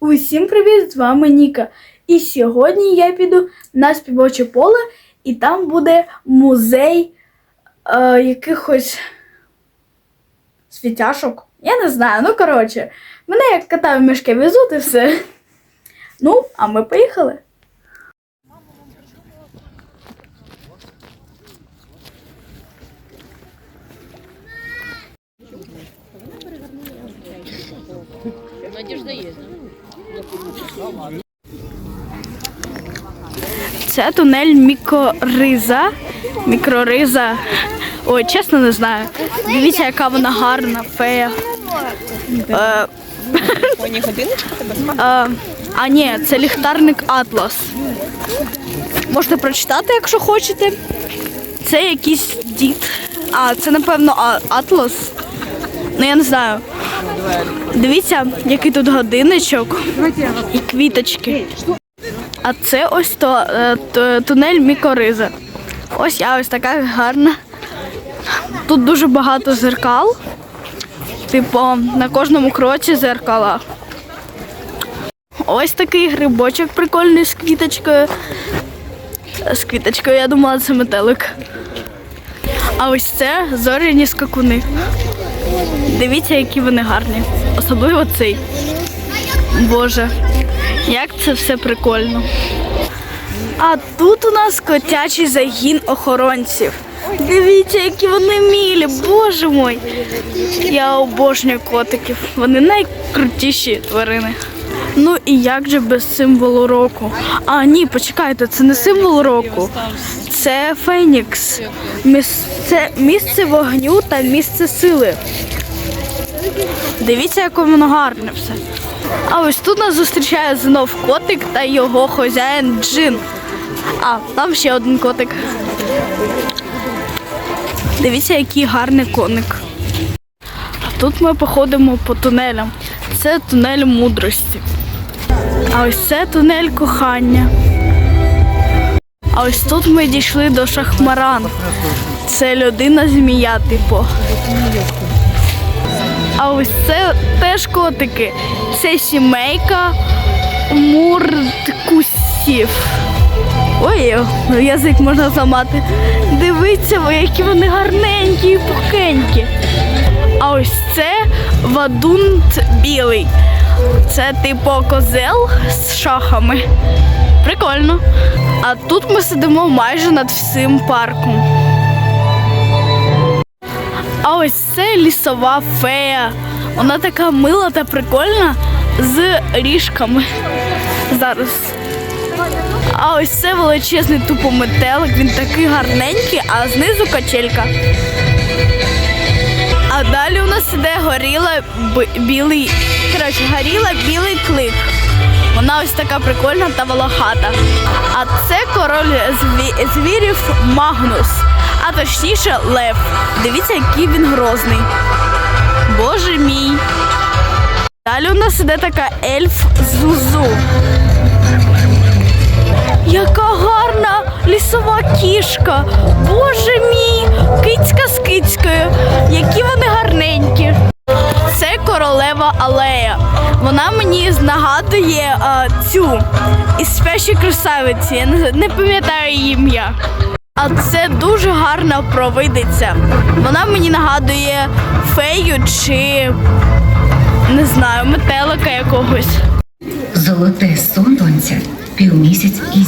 Усім привіт! З вами Ніка. І сьогодні я піду на співоче поле, і там буде музей е, якихось світяшок. Я не знаю, ну коротше, мене як кота в мішки везуть і все. Ну, а ми поїхали. Надежда есть. Це тунель мікориза. Мікрориза. Ой, чесно не знаю. Дивіться, яка вона гарна, фея. Е, е, а ні, це ліхтарник Атлас. Можете прочитати, якщо хочете. Це якийсь дід. А, це напевно Атлас. Ну я не знаю. Дивіться, який тут годинничок і квіточки. А це ось то, е, тунель Мікориза. Ось я ось така гарна. Тут дуже багато зеркал. Типу, на кожному кроці зеркала. Ось такий грибочок прикольний з квіточкою. З квіточкою, я думала, це метелик. А ось це зоряні скакуни. Дивіться, які вони гарні. Особливо цей. Боже, як це все прикольно. А тут у нас котячий загін охоронців. Дивіться, які вони мілі, боже мой. Я обожнюю котиків. Вони найкрутіші тварини. Ну і як же без символу року? А, ні, почекайте, це не символ року. Це Фенікс. Місце, місце вогню та місце сили. Дивіться, як воно гарне все. А ось тут нас зустрічає знов котик та його хазяїн Джин. А, там ще один котик. Дивіться, який гарний коник. А тут ми походимо по тунелям. Це тунель мудрості. А ось це тунель кохання. А ось тут ми дійшли до Шахмаран. Це людина змія, типу. А ось це теж котики. Це сімейка мурткусів. Ой, язик можна зламати. Дивіться, ви, які вони гарненькі і пухенькі. А ось це вадунт білий. Це типу козел з шахами. Прикольно. А тут ми сидимо майже над всім парком. А ось це лісова фея. Вона така мила та прикольна з ріжками. Зараз. А ось це величезний тупометелик, він такий гарненький, а знизу качелька. А далі у нас іде горіла білий. Коротше, горіла білий клик. Вона ось така прикольна та волохата. А це король зві- звірів Магнус, а точніше Лев. Дивіться, який він грозний. Боже мій. Далі у нас іде така ельф Зузу. Яка гарна лісова кішка. Боже мій, кицька з кицькою. Які вони гарненькі. Це королева алея. Вона мені нагадує а, цю із спящі красавиці. Я не, пам'ятаю її ім'я. А це дуже гарна провидиця. Вона мені нагадує фею чи не знаю, метелика якогось. Золоте сонце.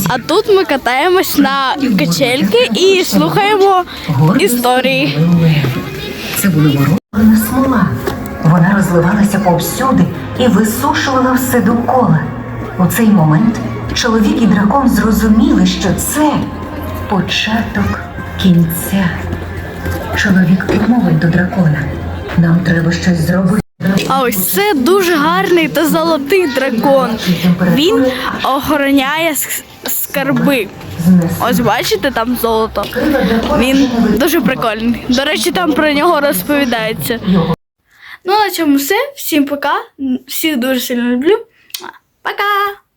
А тут ми катаємось на качельки і слухаємо історії. Це були ворона смола. Вона розливалася повсюди і висушувала все довкола. У цей момент чоловік і дракон зрозуміли, що це початок кінця. Чоловік промовив до дракона. Нам треба щось зробити. А ось це дуже гарний та золотий дракон. Він охороняє скарби. Ось бачите, там золото. Він дуже прикольний. До речі, там про нього розповідається. Ну, на цьому все. Всім пока. Всіх дуже сильно люблю. Пока!